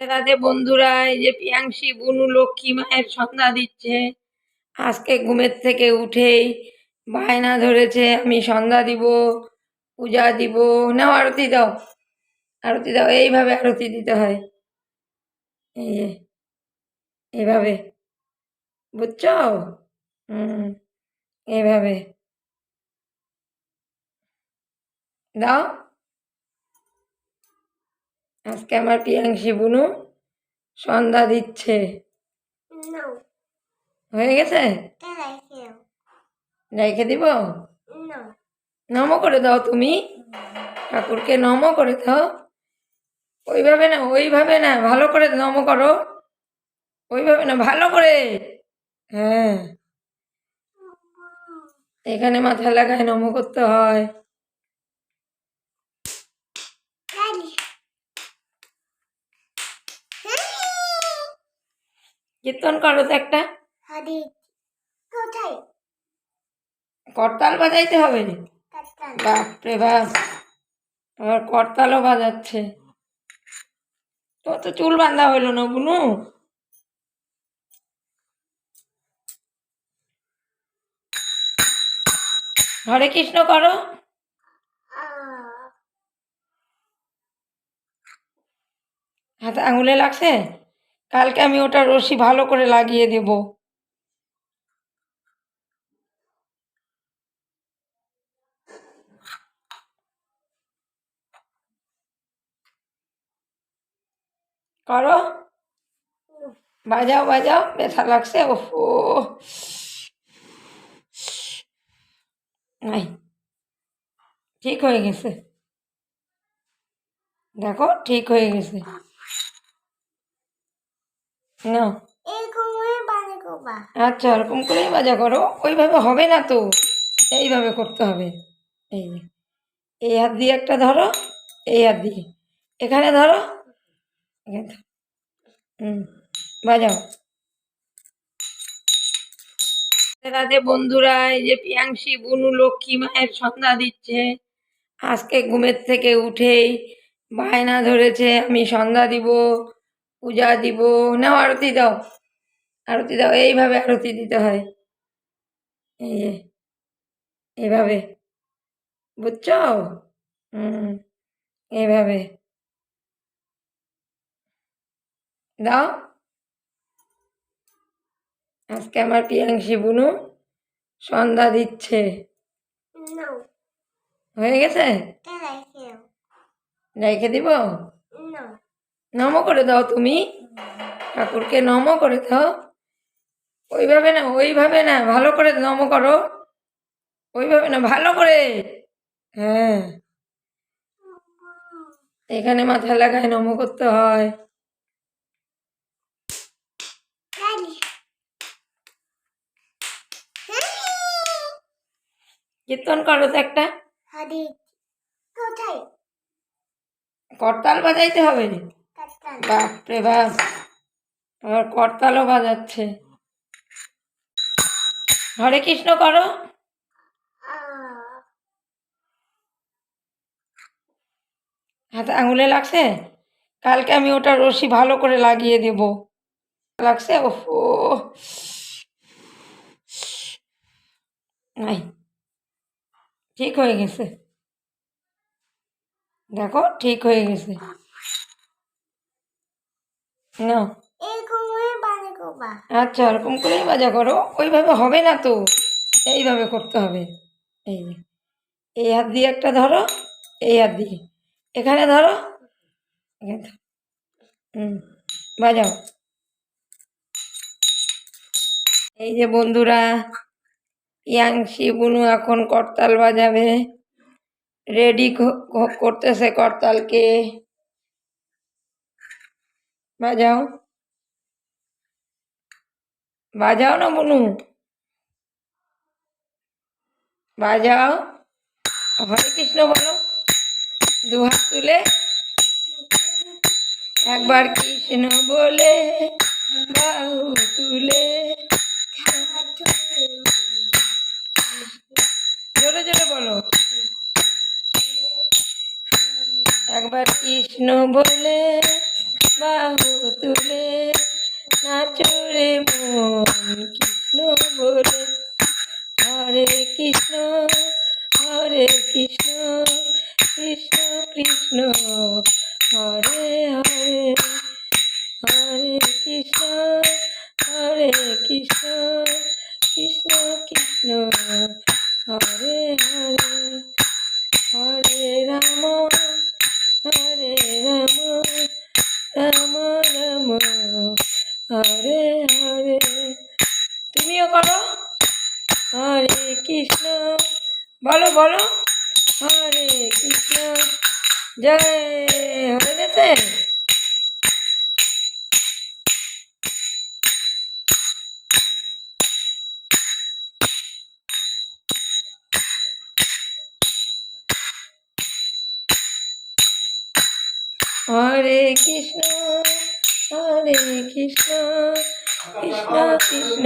রাধে বন্ধুরা এই যে পিয়াংশি, বুনু, লক্ষ্মী মায়ের সন্ধ্যা দিচ্ছে। আজকে ঘুমের থেকে উঠেই বায়না ধরেছে, আমি সন্ধ্যা দিব, পূজা দিব। না আরতি দাও। আরতি দাও, এইভাবে আরতি দিতে হয়। এই যে, এইভাবে। বুঝছ? হুম, এইভাবে। দাও। আজকে আমার পিয়াংশি বুনু সন্ধ্যা দিচ্ছে। হয়ে গেছে. রেখে দিব. নম করে দাও তুমি। ঠাকুরকে নম করে দাও। ওইভাবে না ওইভাবে না ভালো করে নম করো। ওইভাবে না ভালো করে। হ্যাঁ। এখানে মাথা লাগায় নম করতে হয়। কীর্তন করো তো একটা। করতাল বাজাইতে হবে বাপরে বাপ আবার করতালও বাজাচ্ছে। তো তো চুল বাঁধা হইল না বুনু। হরে কৃষ্ণ করো। হাতে আঙুলে লাগছে? কালকে আমি ওটা রশি ভালো করে লাগিয়ে দেব। করো। বাজাও বাজাও, ব্যথা লাগছে, ওহো। নাই ঠিক হয়ে গেছে। দেখো, ঠিক হয়ে গেছে। না। আচ্ছা ওরকম করেই বাজা করো। ওইভাবে হবে না তো। এইভাবে করতে হবে। এই যে এই হাত দিয়ে একটা ধরো এই হাত দিয়ে। এখানে ধরো। এখানে হুম বাজাও। রাধে বন্ধুরা এই যে পিয়াংশি বুনু লক্ষ্মী মায়ের সন্ধ্যা দিচ্ছে। আজকে ঘুমের থেকে উঠেই বায়না ধরেছে আমি সন্ধ্যা দিব। পূজা দিব নাও আরতি দাও। আরতি দাও এইভাবে আরতি দিতে হয়। এই যে এইভাবে। বুঝছ? হুম এইভাবে। দাও। আজকে আমার পিয়াংশি বুনু সন্ধ্যা দিচ্ছে। হয়ে গেছে? রেখে দিব. নম করে দাও তুমি। ঠাকুরকে নম করে দাও। ওইভাবে না ওইভাবে না ভালো করে নম করো। ওইভাবে না ভালো করে। হ্যাঁ। এখানে মাথা লাগায় নম করতে হয়। কীর্তন করো তো একটা। করতাল বাজাইতে হবে। বাপরে বাপ আবার করতালও বাজাচ্ছে। হরে কৃষ্ণ করো। হাতে আঙুলে লাগছে? কালকে আমি ওটা রশি ভালো করে লাগিয়ে দেব। লাগছে? ওহো নাই। ঠিক হয়ে গেছে। দেখো, ঠিক হয়ে গেছে। না। আচ্ছা ওরকম করেই বাজা করো। ওইভাবে হবে না তো। এইভাবে করতে হবে। এই যে, এই হাত দিয়ে একটা ধরো, এই হাত দিয়ে। এখানে ধরো। হুম, বাজাও। এই যে বন্ধুরা, ইয়াংশি, বুনু এখন করতাল বাজাবে। রেডি করতেছে করতালকে। বাজাও বাজাও না বুনু বাজাও হরে কৃষ্ণ বলো দু হাত তুলে একবার কৃষ্ণ বলে বাহু তুলে জোরে জোরে বলো একবার কৃষ্ণ বলে বাহু তুলে নাচরে মন কৃষ্ণ বলে। হরে কৃষ্ণ হরে কৃষ্ণ কৃষ্ণ কৃষ্ণ, হরে হরে হরে কৃষ্ণ হরে কৃষ্ণ কৃষ্ণ কৃষ্ণ, হরে হরে হরে রাম হরে রাম। রাম রাম হরে হরে তুমিও করো। হরে কৃষ্ণ, বলো বলো। হরে কৃষ্ণ, জয়। হরে গেছে হরে কৃষ্ণ হরে কৃষ্ণ কৃষ্ণ কৃষ্ণ,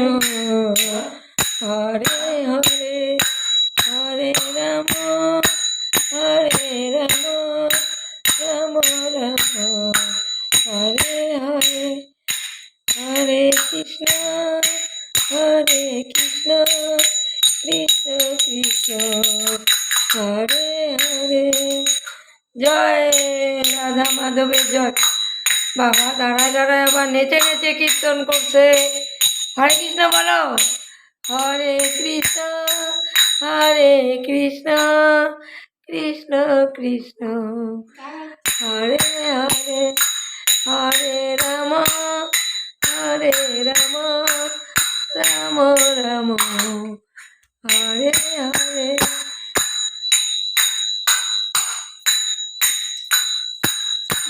হরে হরে হরে রাম হরে রাম রাম রাম, হরে হরে হরে কৃষ্ণ হরে কৃষ্ণ কৃষ্ণ কৃষ্ণ, হরে হরে, জয় মাধবের জয়। বাবা, দাঁড়ায় দাঁড়ায়, আবার নেচে নেচে কীর্তন করছে। হরে কৃষ্ণ, বলো। হরে কৃষ্ণ হরে কৃষ্ণ কৃষ্ণ কৃষ্ণ। হরে হরে হরে রাম হরে রাম রাম রাম। হরে হরে।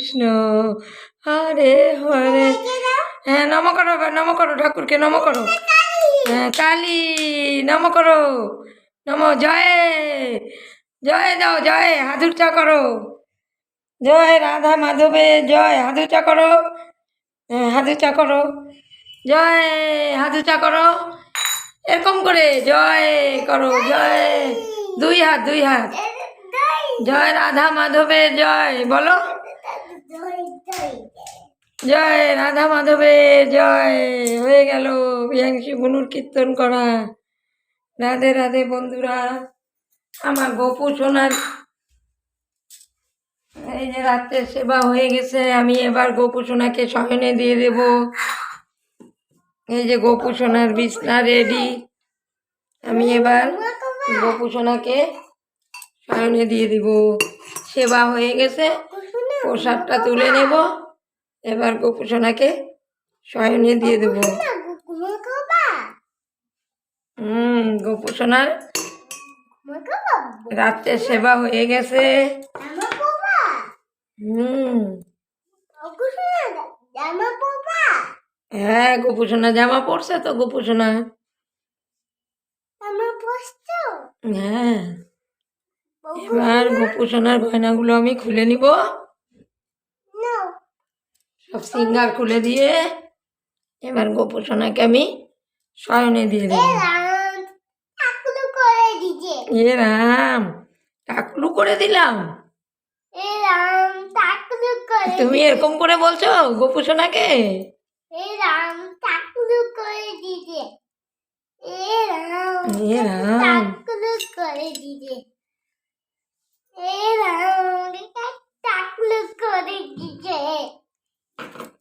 কৃষ্ণ। হরে হরে। হ্যাঁ নম করো নম করো ঠাকুরকে, নম করো। হ্যাঁ কালী, নম করো। নম, জয়। জয় দাও, জয় হাজুরটা করো। জয় রাধা মাধবে, জয় হাদুচা করো। হ্যাঁ হাদুচা করো। জয় হাদুচা করো। এরকম করে জয় করো, জয়। দুই হাত দুই হাত। জয় রাধা মাধবে, জয়, বলো। জয় রাধা মাধবে, জয়। হয়ে গেল বিয়াংশী বুনুর কীর্তন করা। রাধে রাধে বন্ধুরা, আমার গোপু সোনার এই যে রাত্রের সেবা হয়ে গেছে, আমি এবার গোপু সোনাকে শয়নে দিয়ে দেব। এই যে গোপু সোনার বিছনা রেডি আমি এবার গোপু সোনাকে শয়নে দিয়ে দিব। সেবা হয়ে গেছে। প্রসাদটা তুলে নেব। এবার গোপু সোনাকে শয়নে দিয়ে দেব। হুম গোপু সোনার রাত্রের সেবা হয়ে গেছে। হুম। হ্যাঁ গোপু সোনা জামা পড়ছে তো গোপু সোনা হ্যাঁ। এবার গোপু সোনার গয়নাগুলো আমি খুলে নিব। সব সিঙ্গার খুলে দিয়ে এবার গোপু সোনাকে আমি শয়নে দিয়ে দেবো। এ রাম টাকলু করে দিলাম। তুমি এরকম করে বলছো গোপু সোনাকে এ রাম করে দিছে এ রাম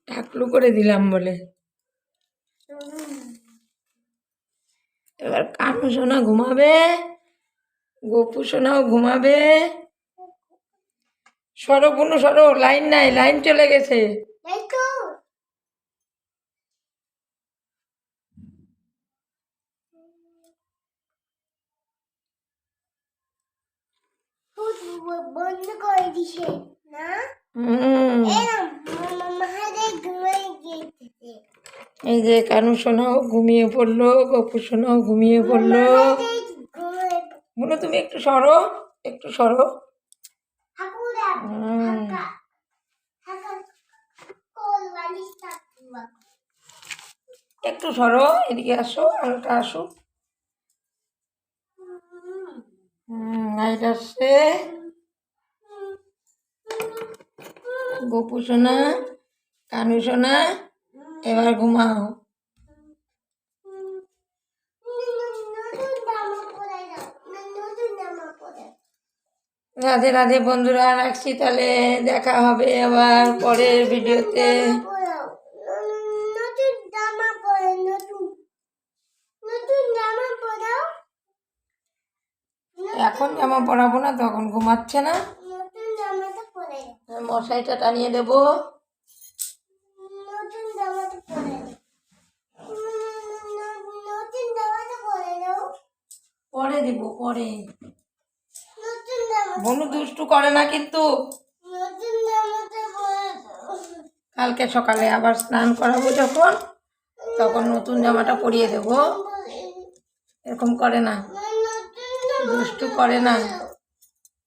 ঢাকলু করে দিলাম বলে। এবার কানু সোনা ঘুমাবে গোপু সোনাও ঘুমাবে। সরো কোনো সরো লাইন নাই লাইন চলে গেছে। বন্ধ করে দিছে না? হুম। এই যে কানু সোনাও ঘুমিয়ে পড়ল গপু সোনাও ঘুমিয়ে পড়ল। বলো তুমি একটু সরো একটু সরো। একটু সরো এদিকে আসো হালকা আসো লাইট আসছে। গপু সোনা কানু সোনা এবার ঘুমাও। রাধে রাধে বন্ধুরা রাখছি তাহলে দেখা হবে আবার পরের ভিডিওতে। এখন জামা পরাবো না তখন ঘুমাচ্ছে না। মশারিটা টানিয়ে দেবো। পরে দিব পরে। বনু দুষ্টু করে না কিন্তু। কালকে সকালে আবার স্নান করাবো যখন তখন নতুন জামাটা পরিয়ে দেবো। এরকম করে না। দুষ্টু করে না।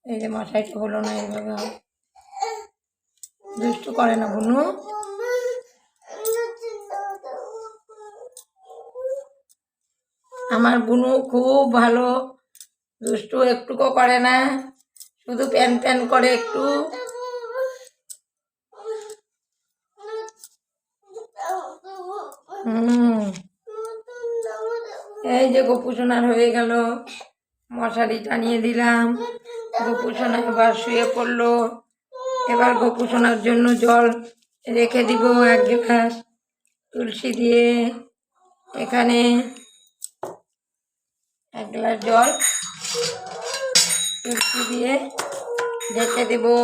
এই যে মশাইটা হলো না এইভাবে। দুষ্টু করে না বনু নতুন জামাটা আমার বুনু খুব ভালো। দুষ্টু একটুকো করে না। শুধু প্যান প্যান করে একটু। এই যে গোপুসোনার হয়ে গেল। মশারি টানিয়ে দিলাম। গোপুসোনা এবার শুয়ে পড়ল। এবার গোপুসোনার জন্য জল রেখে দিব এক গ্লাস তুলসী দিয়ে। এখানে এক গ্লাস জল দিয়ে ঢেকে দেবো।